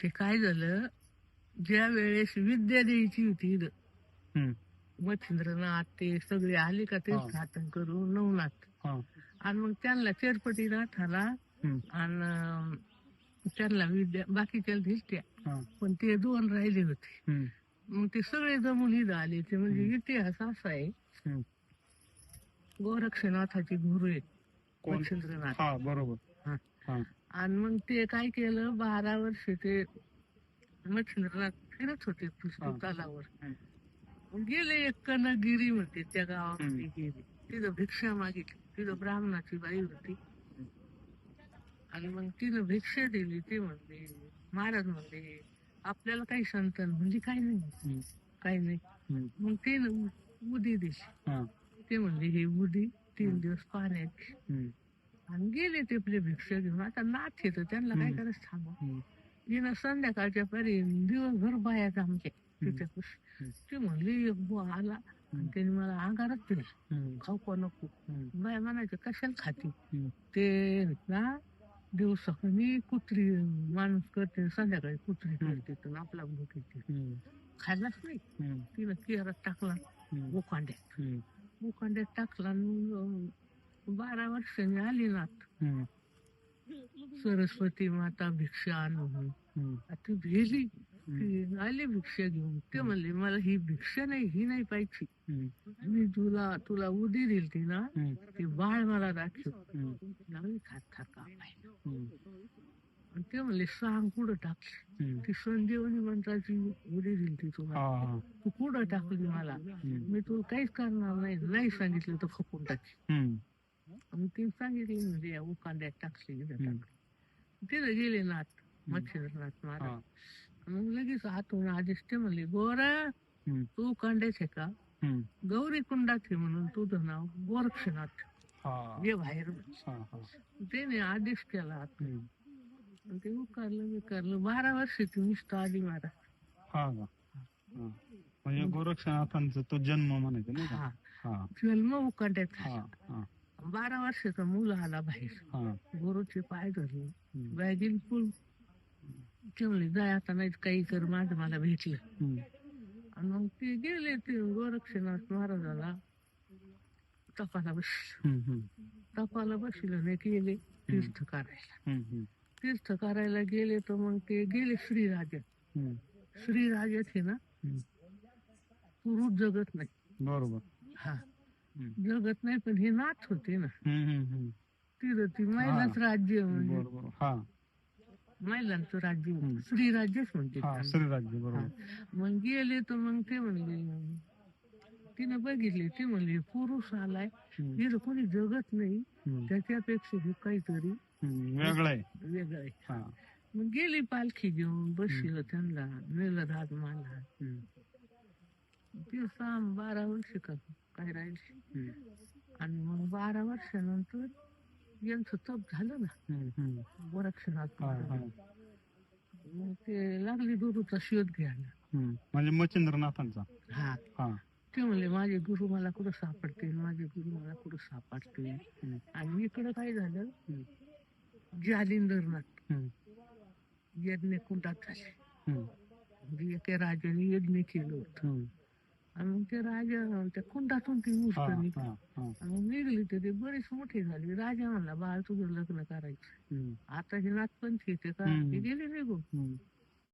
ते काय झालं ज्या वेळेस विद्या द्यायची होती. मच्छिंद्रनाथ ते सगळे आले का ते. घातन करून नवनाथ. आणि मग त्यांना चेरपटी नाथाला हम्म. आणि त्यांना विद्या बाकीच्या दिसत्या. पण ते दोन राहिले होते. मग ते सगळे जमून इथं आले ते म्हणजे. इतिहास असा आहे. गोरक्षनाथाची गुरु आहेत मच्छिंद्रनाथ हा बरोबर. आणि मग ते काय केलं बारा वर्ष ते मच्छिंद्रनाथ फिरत होते. पुष्कळ तलावर हम्म. मग गेले एक कनगिरी होते त्या गावामध्ये. गेले तिथं भिक्षा मागितली तिथं ब्राह्मणाची बाई होती आणि मग तिनं भिक्षा दिली ते म्हणले महाराज म्हणले आपल्याला काही संतान म्हणजे काही नाही. काही नाही. मग ते उदी दिली हा. ते म्हणले हे उदी तीन दिवस पाण्याची. आणि गेले ते आपले भिक्षा घेऊन आता नाथ येतं त्यांना काय. करायचं थांबा. हिनं संध्याकाळच्या परी दिवसभर बायाच आमच्या हम्म. ती म्हणली एक बुवा आला आणि त्याने मला अंगारच दिला. खाऊ का नको. बाय म्हणायचं कशाला खाती. ते ना दिवसानी कुत्री माणूस करते संध्याकाळी कुत्री. करते तर आपला हम्म. खायलाच नाही. तिनं केरात टाकला हम्म. बोकांड्यात टाकला बारा वर्षांनी आली ना हम्म. सरस्वती माता भिक्षा आण म्हणून हम्म. ती भेली. ती आली भिक्षा घेऊन ते म्हणले मला ही भिक्षा नाही ही नाही पाहिजे हम्म. मी तुला तुला उदी दिली ती ना हम्म. ते बाळ मला दाखव हम्म. खात खात कापायला. हम्म. आणि ते म्हणले सांग कुठं टाकली हम्म. ती संजीवनी मंत्राची उडी दिली ती तुला हा, हा. तू कुठं टाकली मला. मी तुला काहीच करणार नाही नाही सांगितलं तर फकून टाकी हम्म. आणि तिने सांगितली म्हणजे या उकांड्यात टाकली इथं टाकली गेले नाथ मच्छिंद्रनाथ महाराज मग लगेच हातून आदिष्ट ते म्हणले गोरा हम्म. तू कांड्याचे का गौरी कुंडात म्हणून तुझं नाव गोरक्षनाथ हा. ये बाहेर हा, त्याने आदेश केला ते उकारलं विकारलं बारा वर्षाची नुसतं आधी महाराज हा म्हणजे गोरक्षनाथांचा तो जन्म म्हणायचा हा जन्म उकांड्यात बारा वर्षाचा मुलं आला बाहेर गुरुचे पाय धरले. बॅगीन फुल म्हणले जाय आता नाही काही कर माझं मला भेटलं. आणि मग ते गेले ते गोरक्षनाथ महाराजाला तपाला बस. तपाला बसलं नाही गेले तीर्थ करायला. तीर्थ करायला गेले तर मग ते गेले श्रीराजात. श्रीराजात हे ना. पुरुष जगत नाही बरोबर हा. जगत नाही पण हे नाथ होते ना. तिथं ती महिलाच राज्य म्हणजे बरोबर हा महिलांचं राज्य होतं. हम्म. श्रीराज्यच म्हणते हा. श्रीराज्य बरोबर. मग गेले तर मग ते म्हणले तिनं बघितले ते म्हणले पुरुष आलाय. इथं कोणी जगत नाही. त्याच्यापेक्षा हे काहीतरी. वेगळं आहे वेगळं आहे हा मग गेली पालखी घेऊन बसलं त्यांना मला हम्म. ते साम बारा वर्ष का काय राहिले. आणि मग बारा वर्षानंतर यांचं तप झालं ना हा. मग ते लागली गुरुचा शोध घ्यायला. म्हणजे मच्छिंद्रनाथांचा हा ते म्हणले माझे गुरु मला कुठं सापडतील माझे गुरु मला कुठं सापडतील. आणि इकडं काय झालं. जालिंदरनाथ. यज्ञ कुंडात झाले. म्हणजे एका राजाने यज्ञ केलं होतं. आणि मग ते राजा त्या कुंडातून ती. आणि मग निघली तर ते बरीच मोठी झाली राजा म्हणला बाळ तुझं लग्न करायचं. आता हे नागपंच येते का. ते गेले निघून